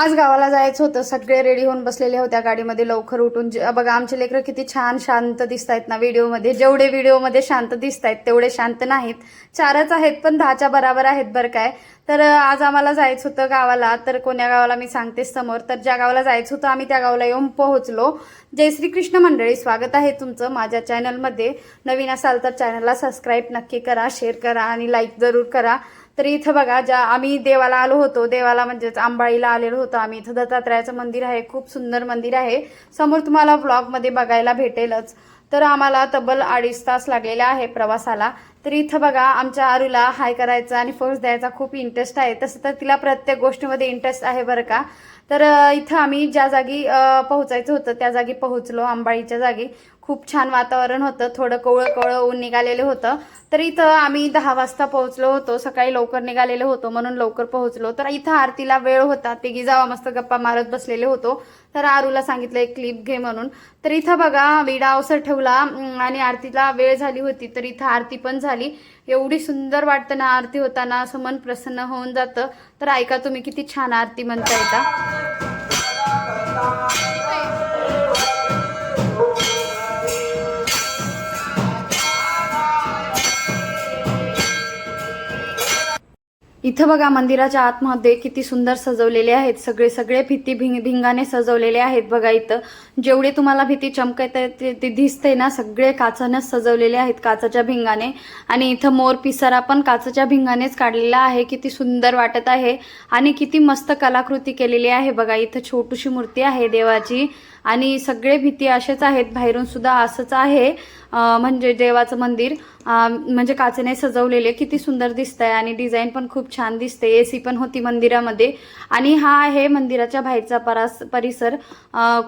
आज गावाला जायचं होतं. सगळे रेडी होऊन बसलेले होत्या गाडीमध्ये लवकर उठून. जे- बघा आमचे लेकरं किती छान शांत दिसत आहेत ना व्हिडिओमध्ये. जेवढे व्हिडिओमध्ये शांत दिसत आहेत तेवढे शांत नाहीत. चारच आहेत पण दहाच्या बराबर आहेत बरं काय. तर आज आम्हाला जायचं होतं गावाला. तर कोण्या गावाला मी सांगते समोर. तर ज्या गावाला जायचं होतं आम्ही त्या गावाला येऊन पोहोचलो. जय श्री कृष्ण मंडळी स्वागत आहे तुमचं माझ्या चॅनलमध्ये नवीन असाल तर चॅनलला सबस्क्राईब नक्की करा शेअर करा आणि लाईक जरूर करा. तर इथं बघा ज्या आम्ही देवाला आलो होतो देवाला म्हणजेच आंबाळीला आलेलो होतो आम्ही. इथं दत्तात्रयाचं मंदिर आहे खूप सुंदर मंदिर आहे. समोर तुम्हाला ब्लॉगमध्ये बघायला भेटेलच. तर आम्हाला तब्बल अडीच तास लागलेला आहे प्रवासाला. तर इथं बघा आमच्या आरूला हाय करायचा आणि फर्स्ट द्यायचा खूप इंटरेस्ट आहे. तसं तर तिला प्रत्येक गोष्टीमध्ये इंटरेस्ट आहे बरं का. तर इथं आम्ही ज्या जागी पोहोचायचं होतं त्या जागी पोहोचलो आंबाळीच्या जागी. खूप छान वातावरण होतं. थोडं कवळं कवळं ऊन निघालेलं होतं. तर इथं आम्ही दहा वाजता पोहोचलो होतो. सकाळी लवकर निघालेलो होतो. म्हणून लवकर पोहोचलो. तर इथं आरतीला वेळ होता. तिघी जावा मस्त गप्पा मारत बसलेले होतो. तर आरूला सांगितलं एक क्लिप घे म्हणून. तर इथं बघा विडा अवसर ठेवला आणि आरतीला वेळ झाली होती. तर इथं आरती पण झाली. एवढी सुंदर वाटतं ना आरती होताना. असं मन प्रसन्न होऊन जातं. तर ऐका तुम्ही किती छान आरती म्हणता येता इथं बघा मंदिराच्या आतमध्ये किती सुंदर सजवलेले आहेत. सगळे सगळे भीती भिंग भिंगाने सजवलेले आहेत बघा इथं. जेवढे तुम्हाला भीती चमकत आहे ते- दिसते ना सगळे काचानंच सजवलेले आहेत काचाच्या भिंगाने. आणि इथं मोर पिसारा पण काचाच्या भिंगानेच काढलेला आहे. किती सुंदर वाटत आहे. आणि किती मस्त कलाकृती केलेली आहे बघा इथं छोटीशी मूर्ती आहे देवाची. आणि सगळे भीती असेच आहेत बाहेरून सुद्धा असंच आहे. म्हणजे देवाचं मंदिर म्हणजे काचेने सजवलेले किती सुंदर दिसत आहे आणि डिझाईन पण खूप छान दिसते ए सी पण होती मंदिरामध्ये. आणि हा आहे मंदिराच्या बाहेरचा परास परिसर.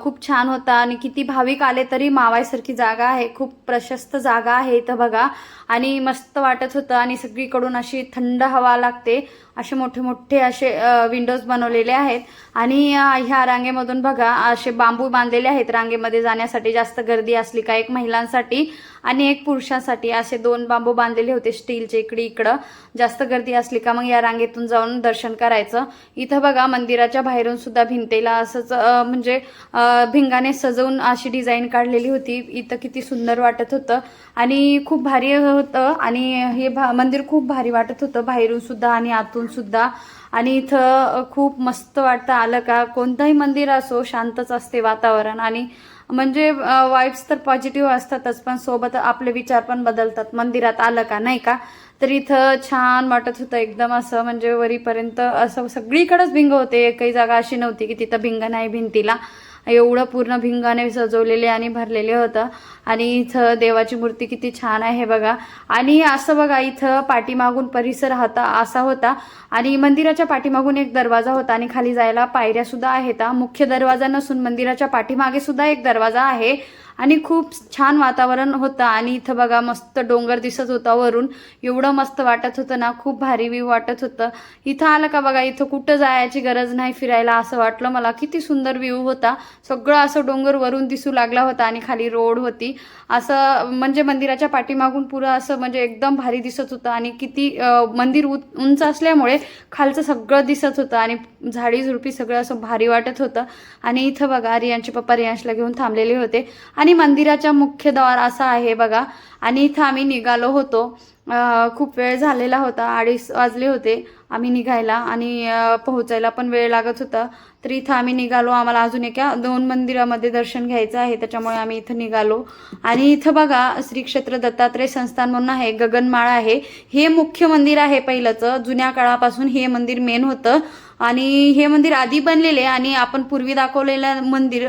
खूप छान होता आणि किती भाविक आले तरी मावायसारखी जागा आहे. खूप प्रशस्त जागा आहे इथं बघा. आणि मस्त वाटत होतं आणि सगळीकडून अशी थंड हवा लागते. असे मोठे मोठे असे विंडोज बनवलेले आहेत. आणि ह्या रांगेमधून बघा असे बांबू बांधलेले आहेत. रांगेमध्ये जाण्यासाठी जास्त गर्दी असली का एक महिलांसाठी आणि एक पुरुषांसाठी असे दोन बांबू बांधलेले होते स्टीलचे इकडे इकडं. जास्त गर्दी असली का मग या रांगेतून जाऊन दर्शन करायचं. इथं बघा मंदिराच्या बाहेरून सुद्धा भिंतेला असंच म्हणजे भिंगाने सजवून अशी डिझाईन काढलेली होती. इथं किती सुंदर वाटत होतं. आणि खूप भारी होतं आणि हे भा मंदिर खूप भारी वाटत होतं. बाहेरून सुद्धा आणि आतून सुद्धा. आणि इथं खूप मस्त वाटतं. आलं का कोणतंही मंदिर असो शांतच असते वातावरण. आणि म्हणजे वाईब्स तर पॉझिटिव्ह असतातच पण सोबत आपले विचार पण बदलतात. मंदिरात आलं का नाही का? तर इथं छान वाटत होतं एकदम असं म्हणजे वरीपर्यंत असं सगळीकडेच भिंग होते. काही जागा अशी नव्हती की तिथं भिंग नाही भिंतीला. एवढं पूर्ण भिंगाने सजवलेले आणि भरलेले होतं. आणि इथं देवाची मूर्ती किती छान आहे बघा. आणि असं बघा इथं पाठीमागून परिसर होता असा होता. आणि मंदिराच्या पाठीमागून एक दरवाजा होता आणि खाली जायला पायऱ्या सुद्धा आहेत. मुख्य दरवाजा नसून मंदिराच्या पाठीमागे सुद्धा एक दरवाजा आहे. आणि खूप छान वातावरण होतं. आणि इथं बघा मस्त डोंगर दिसत होता वरून. एवढं मस्त वाटत होतं ना खूप भारी व्ह्यू वाटत होतं. इथं आलं का बघा इथं कुठं जायची गरज नाही फिरायला असं वाटलं मला. किती सुंदर व्ह्यू होता. सगळं असं डोंगर वरून दिसू लागला होता आणि खाली रोड होती. असं म्हणजे मंदिराच्या पाठीमागून पुरं असं म्हणजे एकदम भारी दिसत होतं. आणि किती मंदिर उंच असल्यामुळे खालचं सगळं दिसत होतं. आणि झाडी झुडपी सगळं असं भारी वाटत होतं. आणि इथं बघा रियांचे पप्पा रियांशला घेऊन थांबलेले होते. आणि मंदिराच्या मुख्य द्वार असा आहे बघा. आणि इथं आम्ही निघालो होतो. खूप वेळ झालेला होता. अडीच वाजले होते आम्ही निघायला. आणि पोहोचायला पण वेळ लागत होता. तर इथं आम्ही निघालो. आम्हाला अजून एका दोन मंदिरामध्ये दर्शन घ्यायचं आहे. त्याच्यामुळे आम्ही इथं निघालो. आणि इथं बघा श्री क्षेत्र दत्तात्रय संस्थान म्हणून आहे. गगनमाळा आहे. हे मुख्य मंदिर आहे पहिलंच. जुन्या काळापासून हे मंदिर मेन होतं. आणि हे मंदिर आधी बनलेले आणि आपण पूर्वी दाखवलेलं मंदिर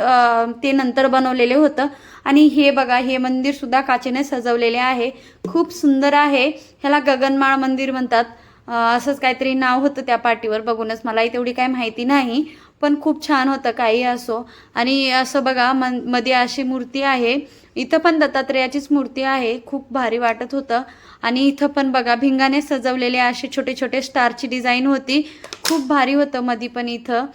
ते नंतर बनवलेले होतं. आणि हे बघा हे मंदिर सुद्धा काचेने सजवलेले आहे. खूप सुंदर आहे. ह्याला गगनमाळ मंदिर म्हणतात. असंच काहीतरी नाव होतं त्या पाठीवर. बघूनच मलाही तेवढी काही माहिती नाही पण खूप छान होतं काही असो. आणि असं बघा मनमध्ये अशी मूर्ती आहे. इथं पण दत्तात्रयाचीच मूर्ती आहे. खूप भारी वाटत होतं. आणि इथं पण बघा भिंगाने सजवलेले असे छोटे छोटे स्टारची डिझाईन होती. खूप भारी होतं मधी पण इथं.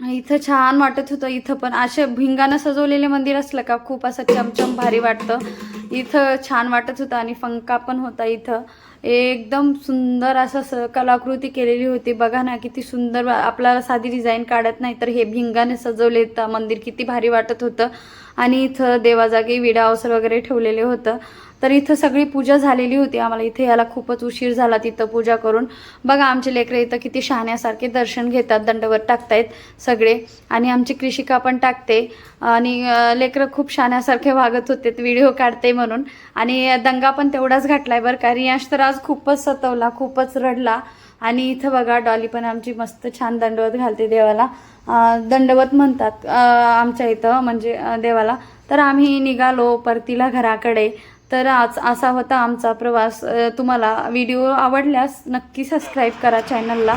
इथं छान वाटत होतं इथं पण. असे भिंगानं सजवलेले मंदिर असलं का खूप असं चमचम भारी वाटतं. इथं छान वाटत होतं आणि पंखा पण होता इथं. एकदम सुंदर असं स कलाकृती केलेली होती. बघा ना किती सुंदर आपल्याला साधी डिझाईन काढत नाही तर हे भिंगाने सजवले तर मंदिर किती भारी वाटत होतं. आणि इथं देवाजागी विडा अवसर वगैरे ठेवलेले होतं. तर इथं सगळी पूजा झालेली होती. आम्हाला इथे याला खूपच उशीर झाला तिथं पूजा करून. बघा आमचे लेकरं इथं किती शहाण्यासारखे दर्शन घेतात दंडवत टाकतायत सगळे. आणि आमची कृषिका पण टाकते. आणि लेकरं खूप शहाण्यासारखे वागत होते व्हिडिओ काढते म्हणून. आणि दंगा पण तेवढाच घातलाय बरं का. रियाश तर आज खूपच सतवला खूपच रडला. आणि इथं बघा डॉली पण आमची मस्त छान दंडवत घालते देवाला. दंडवत म्हणतात आमच्या इथं म्हणजे देवाला. तर आम्ही निघालो परतीला घराकडे. तर आज असा होता आमचा प्रवास. तुम्हाला व्हिडिओ आवडल्यास नक्की सबस्क्राईब करा चॅनलला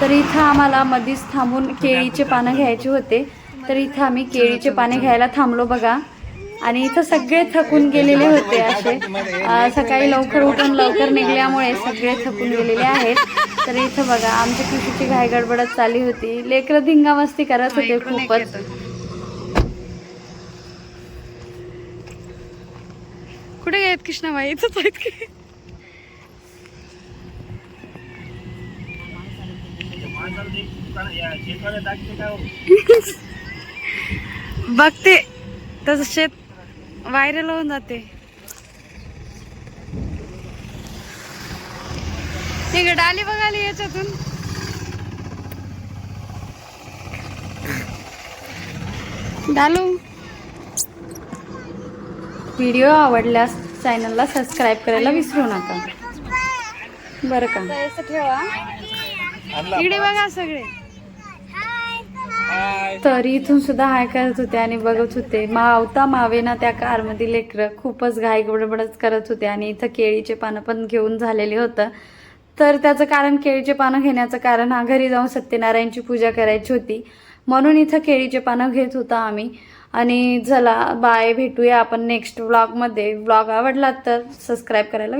तर इथं आम्हाला मधीच थांबून केळीचे पानं घ्यायचे होते. तर इथं आम्ही केळीचे पाने घ्यायला थांबलो बघा. आणि इथं सगळे थकून गेलेले होते असे. सकाळी लवकर उठून लवकर निघल्यामुळे सगळे थकून गेलेले आहेत. तर इथं बघा आमची कृषीची घाई गडबडच चालली होती. लेकरं धिंगा मस्ती करत होते खूपच. कुठे आहेत कृष्णाबाई इथंच आहेत की? बघते. तसं शेत व्हायरल होऊन जाते. ठीक डाली बघाली याच्यातून. डालू. व्हिडिओ आवडल्यास चॅनलला सबस्क्राईब करायला विसरू नका. बरं का? ठेवा. इकडे बघा सगळे. तर इथून सुद्धा हाय करत होते आणि बघत होते. मावता मावेना त्या कारमध्ये लेकरं खूपच घाई गडबडच करत होते आणि इथं केळीचे पानं पण घेऊन झालेले होतं. तर त्याचं कारण केळीचे पानं घेण्याचं कारण हा घरी जाऊन सत्यनारायणची पूजा करायची होती. म्हणून इथं केळीचे पानं घेत होता आम्ही. आणि चला बाय भेटूया आपण नेक्स्ट व्लॉगमध्ये व्लॉग आवडला तर सबस्क्राईब करायला